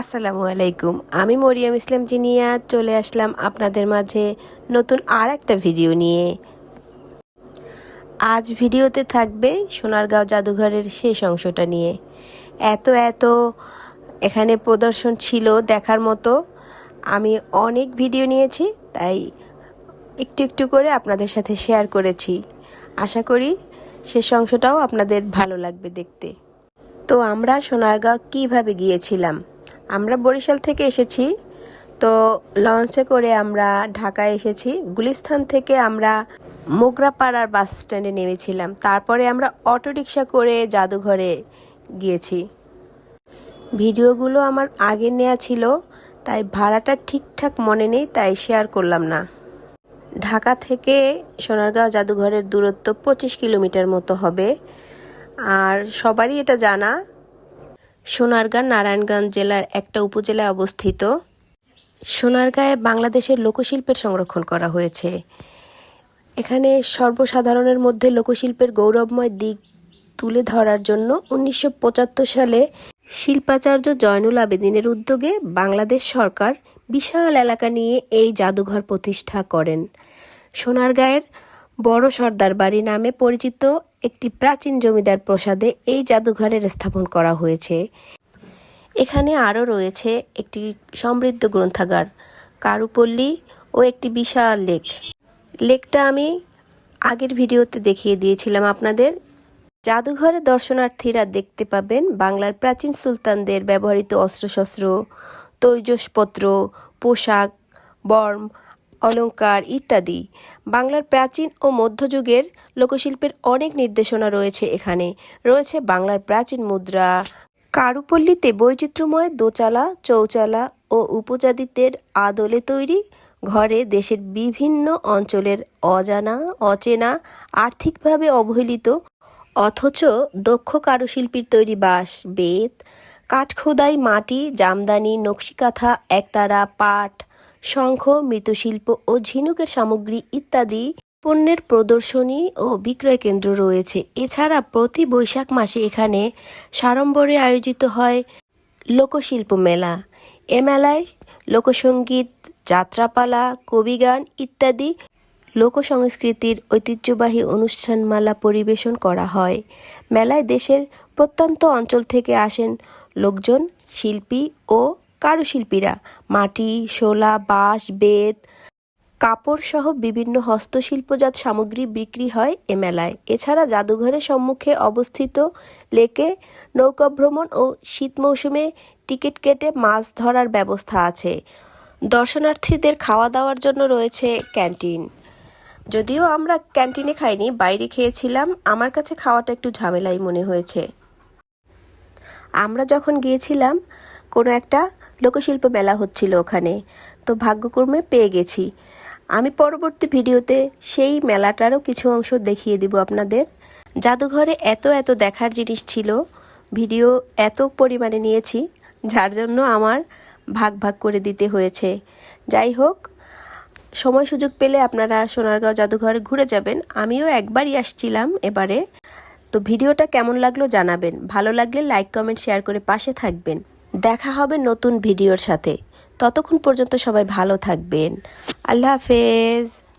আসসালামু আলাইকুম। আমি মরিয়াম ইসলাম জিনিয়া, চলে আসলাম আপনাদের মাঝে নতুন আর একটা ভিডিও নিয়ে। আজ ভিডিওতে থাকবে সোনারগাঁও জাদুঘরের শেষ অংশটা নিয়ে। এত এত এখানে প্রদর্শন ছিল দেখার মতো। আমি অনেক ভিডিও নিয়েছি, তাই একটু একটু করে আপনাদের সাথে শেয়ার করেছি। আশা করি শেষ অংশটাও আপনাদের ভালো লাগবে দেখতে। তো আমরা সোনারগাঁও কীভাবে গিয়েছিলাম? আমরা বরিশাল থেকে এসেছি। তো লঞ্চে করে আমরা ঢাকায় এসেছি। গুলিস্থান থেকে আমরা মোগরাপাড়ার বাস স্ট্যান্ডে নেমেছিলাম। তারপরে আমরা অটোরিকশা করে জাদুঘরে গিয়েছি। ভিডিওগুলো আমার আগে নেওয়া ছিল, তাই ভাড়াটা ঠিকঠাক মনে নেই, তাই শেয়ার করলাম না। ঢাকা থেকে সোনারগাঁও জাদুঘরের দূরত্ব পঁচিশ কিলোমিটার মতো হবে। আর সবারই এটা জানা সোনারগাঁ নারায়ণগঞ্জ জেলার একটা উপজেলায় অবস্থিত। সোনারগাঁয়ে বাংলাদেশের লোকশিল্পের সংরক্ষণ করা হয়েছে। এখানে সর্বসাধারণের মধ্যে লোকশিল্পের গৌরবময় দিক তুলে ধরার জন্য উনিশশো পঁচাত্তর সালে শিল্পাচার্য জয়নুল আবেদিনের উদ্যোগে বাংলাদেশ সরকার বিশাল এলাকা নিয়ে এই জাদুঘর প্রতিষ্ঠা করেন। সোনারগাঁয়ের বড় সর্দার বাড়ি নামে পরিচিত একটি প্রাচীন জমিদার প্রসাদে এই জাদুঘরের স্থাপন করা হয়েছে। এখানে আরও রয়েছে একটি সমৃদ্ধ গ্রন্থাগার, কারুপল্লী ও একটি বিশাল লেক। লেকটা আমি আগের ভিডিওতে দেখিয়ে দিয়েছিলাম আপনাদের। জাদুঘরে দর্শনার্থীরা দেখতে পাবেন বাংলার প্রাচীন সুলতানদের ব্যবহৃত অস্ত্রশস্ত্র, তৈজসপত্র, পোশাক, বর্ম অলংকার ইত্যাদি। বাংলার প্রাচীন ও মধ্যযুগের লোকশিল্পের অনেক নির্দেশনা রয়েছে এখানে। রয়েছে বাংলার প্রাচীন মুদ্রা। কারুপল্লীতে বৈচিত্র্যময় দোচালা, চৌচালা ও উপজাতিদের আদলে তৈরি ঘরে দেশের বিভিন্ন অঞ্চলের অজানা, অচেনা, আর্থিকভাবে অবহেলিত, অথচ দক্ষ কারুশিল্পীর তৈরি বাঁশ, বেত, কাঠখোদাই মাটি, জামদানি, নকশিকাঁথা, একতারা, পাট শঙ্খ, মৃৎশিল্প ও ঝিনুকের সামগ্রী ইত্যাদি পণ্যের প্রদর্শনী ও বিক্রয় কেন্দ্র রয়েছে। এছাড়া প্রতি বৈশাখ মাসে এখানে সাড়ম্বরে আয়োজিত হয় লোকশিল্প মেলা। এ মেলায় লোকসঙ্গীত যাত্রাপালা, কবিগান ইত্যাদি লোকসংস্কৃতির ঐতিহ্যবাহী অনুষ্ঠানমালা পরিবেশন করা হয়। মেলায় দেশের প্রত্যন্ত অঞ্চল থেকে আসেন লোকজন, শিল্পী ও কারুশিল্পীরা, মাটি, শোলা, বাঁশ, বেত কাপড় সহ বিভিন্ন হস্তশিল্পজাত সামগ্রী বিক্রি হয় এ মেলায়। এছাড়া জাদুঘরের সম্মুখে অবস্থিত লেকে নৌকা ভ্রমণ ও শীত মৌসুমে টিকিট কেটে মাছ ধরার ব্যবস্থা আছে। দর্শনার্থীদের খাওয়া দাওয়ার জন্য রয়েছে ক্যান্টিন। যদিও আমরা ক্যান্টিনে খাইনি, বাইরে খেয়েছিলাম, আমার কাছে খাওয়াটা একটু ঝামেলাই মনে হয়েছে। আমরা যখন গিয়েছিলাম, কোনো একটা লোকশিল্প মেলা হচ্ছিল ওখানে। তো ভাগ্যক্রমে পেয়ে গেছি। আমি পরবর্তী ভিডিওতে সেই মেলাটারও কিছু অংশ দেখিয়ে দিব আপনাদের। জাদুঘরে এত এত দেখার জিনিস ছিল, ভিডিও এত পরিমাণে নিয়েছি, যার জন্য আমার ভাগ ভাগ করে দিতে হয়েছে। যাই হোক, সময় সুযোগ পেলে আপনারা সোনারগাঁও জাদুঘরে ঘুরে যাবেন। আমিও একবারই আসছিলাম এবারে। তো ভিডিওটা কেমন লাগল জানাবেন। ভালো লাগলে লাইক, কমেন্ট, শেয়ার করে পাশে থাকবেন। দেখা হবে নতুন ভিডিওর সাথে। ততক্ষণ পর্যন্ত সবাই ভালো থাকবেন। আল্লাহ হাফেজ।